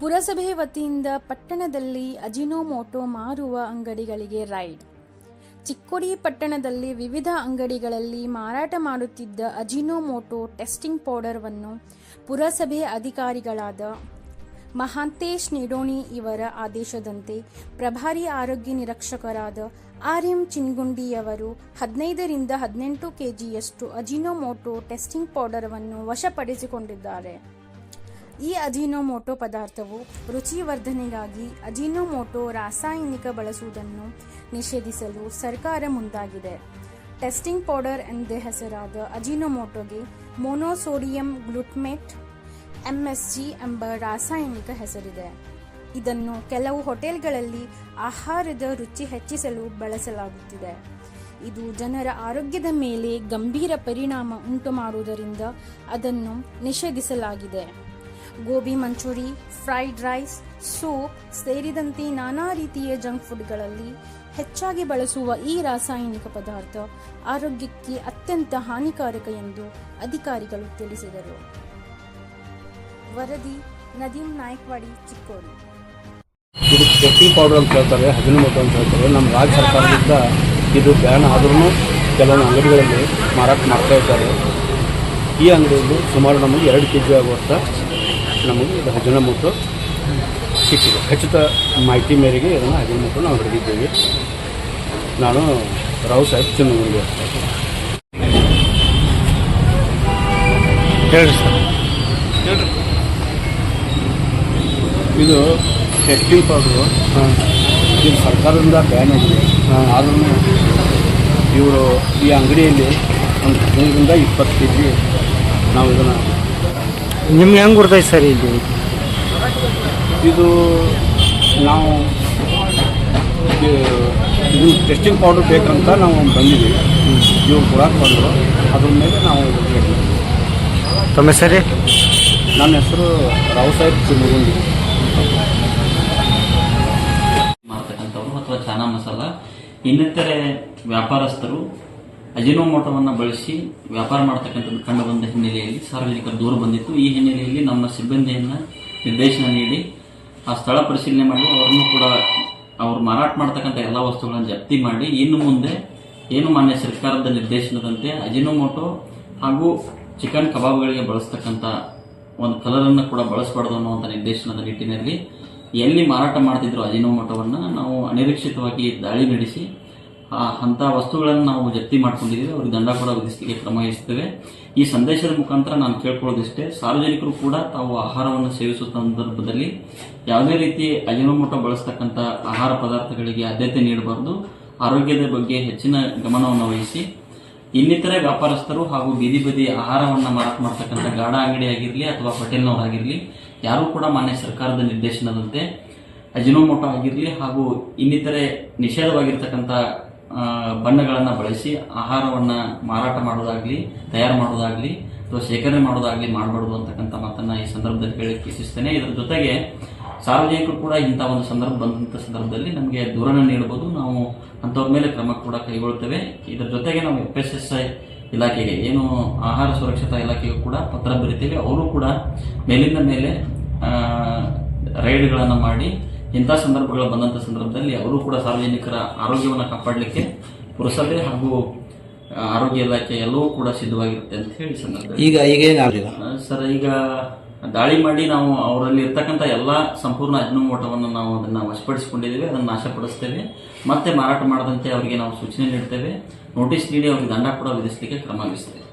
ಪುರಸಭೆ ವತಿಯಿಂದ ಪಟ್ಟಣದಲ್ಲಿ ಅಜಿನೋಮೋಟೋ ಮಾರುವ ಅಂಗಡಿಗಳಿಗೆ ರೈಡ್. ಚಿಕ್ಕೋಡಿ ಪಟ್ಟಣದಲ್ಲಿ ವಿವಿಧ ಅಂಗಡಿಗಳಲ್ಲಿ ಮಾರಾಟ ಮಾಡುತ್ತಿದ್ದ ಅಜಿನೋಮೋಟೋ ಟೆಸ್ಟಿಂಗ್ ಪೌಡರ್ವನ್ನು ಪುರಸಭೆ ಅಧಿಕಾರಿಗಳಾದ ಮಹಾಂತೇಶ್ ನಿಡೋಣಿ ಇವರ ಆದೇಶದಂತೆ ಪ್ರಭಾರಿ ಆರೋಗ್ಯ ನಿರೀಕ್ಷಕರಾದ ಆರ್ ಎಂ ಚಿನ್ಗುಂಡಿಯವರು ಹದಿನೈದರಿಂದ ಹದಿನೆಂಟು ಕೆಜಿಯಷ್ಟು ಅಜಿನೋಮೋಟೋ ಟೆಸ್ಟಿಂಗ್ ಪೌಡರ್ವನ್ನು ವಶಪಡಿಸಿಕೊಂಡಿದ್ದಾರೆ. ಈ ಅಜಿನೋಮೋಟೊ ಪದಾರ್ಥವು ರುಚಿವರ್ಧನೆಗಾಗಿ ಅಜಿನೋಮೋಟೊ ರಾಸಾಯನಿಕ ಬಳಸುವುದನ್ನು ನಿಷೇಧಿಸಲು ಸರ್ಕಾರ ಮುಂದಾಗಿದೆ. ಟೆಸ್ಟಿಂಗ್ ಪೌಡರ್ ಎಂದೇ ಹೆಸರಾದ ಅಜಿನೋಮೋಟೊಗೆ ಮೊನೋಸೋಡಿಯಂ ಗ್ಲುಟ್ಮೇಟ್, ಎಂಎಸ್ಜಿ ಎಂಬ ರಾಸಾಯನಿಕ ಹೆಸರಿದೆ. ಇದನ್ನು ಕೆಲವು ಹೋಟೆಲ್ಗಳಲ್ಲಿ ಆಹಾರದ ರುಚಿ ಹೆಚ್ಚಿಸಲು ಬಳಸಲಾಗುತ್ತಿದೆ. ಇದು ಜನರ ಆರೋಗ್ಯದ ಮೇಲೆ ಗಂಭೀರ ಪರಿಣಾಮ ಉಂಟು ಮಾಡುವುದರಿಂದ ಅದನ್ನು ನಿಷೇಧಿಸಲಾಗಿದೆ. Gobi manchurian fried rice soup ಸೇರಿದಂತೆ ನಾನಾ ರೀತಿಯ ಜಂಕ್ ಫುಡ್ಗಳಲ್ಲಿ ಹೆಚ್ಚಾಗಿ ಬಳಸುವ ಈ ರಾಸಾಯನಿಕ ಪದಾರ್ಥ ಆರೋಗ್ಯಕ್ಕೆ ಅತ್ಯಂತ ಹಾನಿಕಾರಕ ಎಂದು ಅಧಿಕಾರಿಗಳು ತಿಳಿಸಿದರು. ವರದಿ, ನದೀಂ ನಾಯಕ್ವಾಡಿ, ಚಿಕ್ಕೋಡಿ. ಇದು ಟೆಸ್ಟಿಂಗ್ ಪೌಡರ್ ಅಂತ ಹೇಳ್ತಾರೆ ಹದಿನೆಂಟು ಅಂತ ಹೇಳ್ತಾರೆ. ನಮ್ಮ ರಾಜ್ಯ ಸರ್ಕಾರದಿಂದ ಇದು ಬ್ಯಾನ್ ಆದ್ರೂ ಕೆಲವೊಂದು ಅಂಗಡಿಗಳಲ್ಲಿ ಮಾರಾಟ ಮಾಡ್ತಾ ಇದ್ದಾರೆ. ಈ ಅಂಗಡಿಯಲ್ಲಿ ಸುಮಾರು ನಮಗೆ ಎರಡು ಕೆ ಜಿ ಆಗುವಷ್ಟ ನಮಗೆ ಇದು ಹದಿನೆಂಟು ಸಿಕ್ಕಿದೆ ಖಚಿತ ಮಾಹಿತಿ ಮೇರೆಗೆ ಇದನ್ನು ಹದಿನೆಂಟು ನಾವು ಹಿಡಿದಿದ್ದೇವೆ. ನಾನು ರಾವ್ ಸಾಹೇಬ್ ಚಿನ್ನಗುಂಡಿ ಹೇಳಿ ಹೇಳ್ರಿ ಸರ್. ಇದು ಟೆಸ್ಟಿಂಗ್ ಪೌಡ್ರು ಇದು ಸರ್ಕಾರದಿಂದ ಬ್ಯಾನ್ ಆಗಿದೆ. ಆದ್ರೂ ಇವರು ಈ ಅಂಗಡಿಯಲ್ಲಿ ಒಂದು ಹದಿನೈದರಿಂದ ಇಪ್ಪತ್ತು ಕೆ ಜಿ ನಾವು ಇದನ್ನು ನಿಮ್ಗೆ ಹೆಂಗೆ ಗುರ್ತೈತೆ ಸರ್ ಇದು? ಇದು ನಾವು ಇದು ಟೆಸ್ಟಿಂಗ್ ಪೌಡ್ರ್ ಬೇಕಂತ ನಾವು ಬಂದಿದ್ದೀವಿ. ಇವ್ರು ಕೊಡಕ್ಕೆ ಬಂದರು. ಅದ್ರ ಮೇಲೆ ನಾವು. ತಮ್ಮ ಹೆಸರೇ ನನ್ನ ಹೆಸರು ರಾವ್ ಸಾಹೇಬ್ ಚಿಮಗುಂಡಿ. ಮಾಡ್ತಕ್ಕಂಥವ್ರು ಅಥವಾ ಚಾನಾ ಮಸಾಲ. ಇನ್ನಿತರೆ ವ್ಯಾಪಾರಸ್ಥರು ಅಜಿನೋಮೋಟೋವನ್ನು ಬಳಸಿ ವ್ಯಾಪಾರ ಮಾಡತಕ್ಕಂಥದ್ದು ಕಂಡು ಬಂದ ಹಿನ್ನೆಲೆಯಲ್ಲಿ ಸಾರ್ವಜನಿಕರ ದೂರು ಬಂದಿತ್ತು. ಈ ಹಿನ್ನೆಲೆಯಲ್ಲಿ ನಮ್ಮ ಸಿಬ್ಬಂದಿಯನ್ನು ನಿರ್ದೇಶನ ನೀಡಿ ಆ ಸ್ಥಳ ಪರಿಶೀಲನೆ ಮಾಡಿ ಅವರನ್ನು ಕೂಡ ಅವರು ಮಾರಾಟ ಮಾಡ್ತಕ್ಕಂಥ ಎಲ್ಲ ವಸ್ತುಗಳನ್ನು ಜಪ್ತಿ ಮಾಡಿ ಇನ್ನು ಮುಂದೆ ಏನು ಮಾನ್ಯ ಸರ್ಕಾರದ ನಿರ್ದೇಶನದಂತೆ ಅಜಿನೋಮೋಟೋ ಹಾಗೂ ಚಿಕನ್ ಕಬಾಬ್ಗಳಿಗೆ ಬಳಸ್ತಕ್ಕಂಥ ಒಂದು ಕಲರನ್ನು ಕೂಡ ಬಳಸಬಾರ್ದು ಅನ್ನುವಂಥ ನಿರ್ದೇಶನದ ನಿಟ್ಟಿನಲ್ಲಿ ಎಲ್ಲಿ ಮಾರಾಟ ಮಾಡ್ತಿದ್ರು ಅಜಿನೋಮೋಟೋವನ್ನು ನಾವು ಅನಿರೀಕ್ಷಿತವಾಗಿ ದಾಳಿ ನಡೆಸಿ ಆ ಅಂತ ವಸ್ತುಗಳನ್ನು ನಾವು ಜಪ್ತಿ ಮಾಡ್ಕೊಂಡಿದ್ದೀವಿ. ಅವ್ರಿಗೆ ದಂಡ ಕೂಡ ವಿಧಿಸಲಿಕ್ಕೆ ಕ್ರಮ ಈ ಸಂದೇಶದ ಮುಖಾಂತರ ನಾನು ಕೇಳ್ಕೊಳ್ಳೋದಿಷ್ಟೇ, ಸಾರ್ವಜನಿಕರು ಕೂಡ ತಾವು ಆಹಾರವನ್ನು ಸೇವಿಸುವ ಸಂದರ್ಭದಲ್ಲಿ ಯಾವುದೇ ರೀತಿ ಅಜಿನೋಮೋಟ ಬಳಸ್ತಕ್ಕಂಥ ಆಹಾರ ಪದಾರ್ಥಗಳಿಗೆ ಆದ್ಯತೆ ನೀಡಬಾರದು. ಆರೋಗ್ಯದ ಬಗ್ಗೆ ಹೆಚ್ಚಿನ ಗಮನವನ್ನು ವಹಿಸಿ. ಇನ್ನಿತರೆ ವ್ಯಾಪಾರಸ್ಥರು ಹಾಗೂ ಬೀದಿ ಬದಿ ಆಹಾರವನ್ನು ಮಾರಾಟ ಮಾಡ್ತಕ್ಕಂಥ ಗಾಢ ಅಂಗಡಿ ಆಗಿರಲಿ ಅಥವಾ ಹೋಟೆಲ್ನವರಾಗಿರಲಿ ಯಾರೂ ಕೂಡ ಮಾನ್ಯ ಸರ್ಕಾರದ ನಿರ್ದೇಶನದಂತೆ ಅಜಿನೋಮೋಟೋ ಆಗಿರಲಿ ಹಾಗೂ ಇನ್ನಿತರೆ ನಿಷೇಧವಾಗಿರ್ತಕ್ಕಂಥ ಬಣ್ಣಗಳನ್ನು ಬಳಸಿ ಆಹಾರವನ್ನು ಮಾರಾಟ ಮಾಡೋದಾಗಲಿ ತಯಾರು ಮಾಡೋದಾಗಲಿ ಅಥವಾ ಶೇಖರಣೆ ಮಾಡೋದಾಗಲಿ ಮಾಡಬಾರ್ದು ಅಂತಕ್ಕಂಥ ಮಾತನ್ನು ಈ ಸಂದರ್ಭದಲ್ಲಿ ಹೇಳಕ್ಕೆ ಇಚ್ಛಿಸ್ತೇನೆ ಇದರ ಜೊತೆಗೆ ಸಾರ್ವಜನಿಕರು ಕೂಡ ಇಂಥ ಒಂದು ಸಂದರ್ಭ ಬಂದಂಥ ಸಂದರ್ಭದಲ್ಲಿ ನಮಗೆ ದೂರನ ನೀಡಬಹುದು ನಾವು ಅಂಥವ್ರ ಮೇಲೆ ಕ್ರಮ ಕೂಡ ಕೈಗೊಳ್ತೇವೆ. ಇದರ ಜೊತೆಗೆ ನಾವು ಎಫ್ ಎಸ್ ಎಸ್ ಐ ಇಲಾಖೆಗೆ, ಏನು ಆಹಾರ ಸುರಕ್ಷತಾ ಇಲಾಖೆಗೂ ಕೂಡ ಪತ್ರ ಬರೀತೇವೆ. ಅವರು ಕೂಡ ಮೇಲಿಂದ ಮೇಲೆ ರೈಡ್ಗಳನ್ನು ಮಾಡಿ ಇಂಥ ಸಂದರ್ಭಗಳು ಬಂದಂಥ ಸಂದರ್ಭದಲ್ಲಿ ಅವರು ಕೂಡ ಸಾರ್ವಜನಿಕರ ಆರೋಗ್ಯವನ್ನು ಕಾಪಾಡಲಿಕ್ಕೆ ಪುರಸಭೆ ಹಾಗೂ ಆರೋಗ್ಯ ಇಲಾಖೆ ಎಲ್ಲವೂ ಕೂಡ ಸಿದ್ಧವಾಗಿರುತ್ತೆ ಅಂತ ಹೇಳಿ ಸಂದರ್ಭ ಈಗ ಈಗ ಏನಾಗಲಿಲ್ಲ ಸರ್ ಈಗ ದಾಳಿ ಮಾಡಿ ನಾವು ಅವರಲ್ಲಿ ಇರ್ತಕ್ಕಂಥ ಎಲ್ಲ ಸಂಪೂರ್ಣ ಅಜ್ನೋಮೋಟವನ್ನು ನಾವು ಅದನ್ನು ವಶಪಡಿಸಿಕೊಂಡಿದ್ದೇವೆ ಅದನ್ನು ನಾಶಪಡಿಸ್ತೇವೆ. ಮತ್ತೆ ಮಾರಾಟ ಮಾಡದಂತೆ ಅವರಿಗೆ ನಾವು ಸೂಚನೆ ನೀಡ್ತೇವೆ. ನೋಟಿಸ್ ನೀಡಿ ಅವರಿಗೆ ದಂಡ ಕೂಡ ವಿಧಿಸಲಿಕ್ಕೆ ಕ್ರಮ ವಹಿಸ್ತೇವೆ.